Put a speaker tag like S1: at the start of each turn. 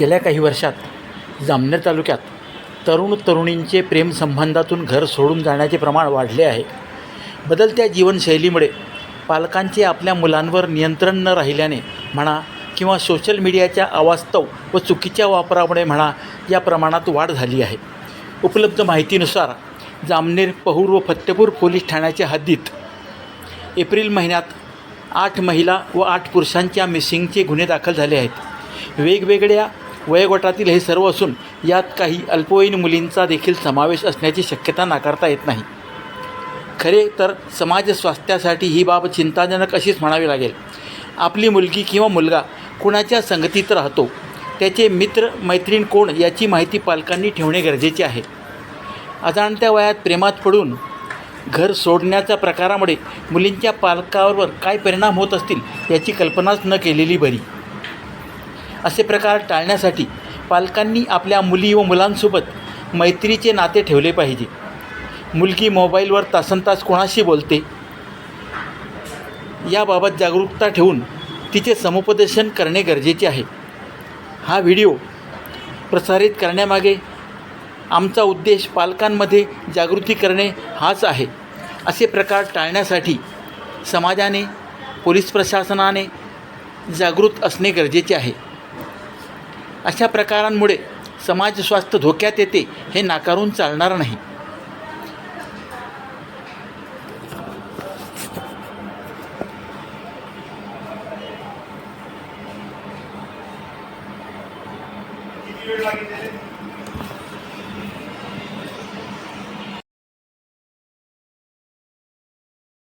S1: गेल्या काही वर्षात जामनेर तालुक्यात तरुण तरुणींचे प्रेमसंबंधातून घर सोडून जाण्याचे प्रमाण वाढले आहे. बदलत्या जीवनशैलीमुळे पालकांचे आपल्या मुलांवर नियंत्रण न राहिल्याने म्हणा किंवा सोशल मीडियाच्या अवास्तव व चुकीच्या वापरामुळे म्हणा या प्रमाणात वाढ झाली आहे. उपलब्ध माहितीनुसार जामनेर पहूर व फत्तेपूर पोलीस ठाण्याच्या हद्दीत एप्रिल महिन्यात आठ महिला व आठ पुरुषांच्या मिसिंगचे गुन्हे दाखल झाले आहेत. वेगवेगळ्या वयोगटातील हे सर्व असून यात काही अल्पवयीन मुलींचा देखील समावेश असण्याची शक्यता नाकारता येत नाही. खरे तर समाज स्वास्थ्यासाठी ही बाब चिंताजनक अशीच म्हणावी लागेल. आपली मुलगी किंवा मुलगा कुणाच्या संगतीत राहतो त्याचे मित्र मैत्रीण कोण याची माहिती पालकांनी ठेवणे गरजेचे आहे. अजाणत्या वयात प्रेमात पडून घर सोडण्याच्या प्रकारामुळे मुलींच्या पालकावर काय परिणाम होत असतील याची कल्पनाच न केलेली बरी. असे प्रकार टाळण्यासाठी पालकांनी आपल्या मुली व मुलांसोबत मैत्रीचे नाते ठेवले पाहिजे. मुलगी मोबाईलवर तासनतास कोणाशी बोलते? याबाबत जागरूकता ठेवून तिचे समुपदेशन करणे गरजेचे आहे. हा व्हिडिओ प्रसारित करण्यामागे आमचा उद्देश पालकांमध्ये जागृती करणे हाच आहे. असे प्रकार टाळण्यासाठी समाजाने पोलीस प्रशासनाने जागृत असणे गरजेचे आहे. अशा प्रकारांमुळे समाज स्वास्थ्य धोक्यात येते हे नाकारून चालणार नाही.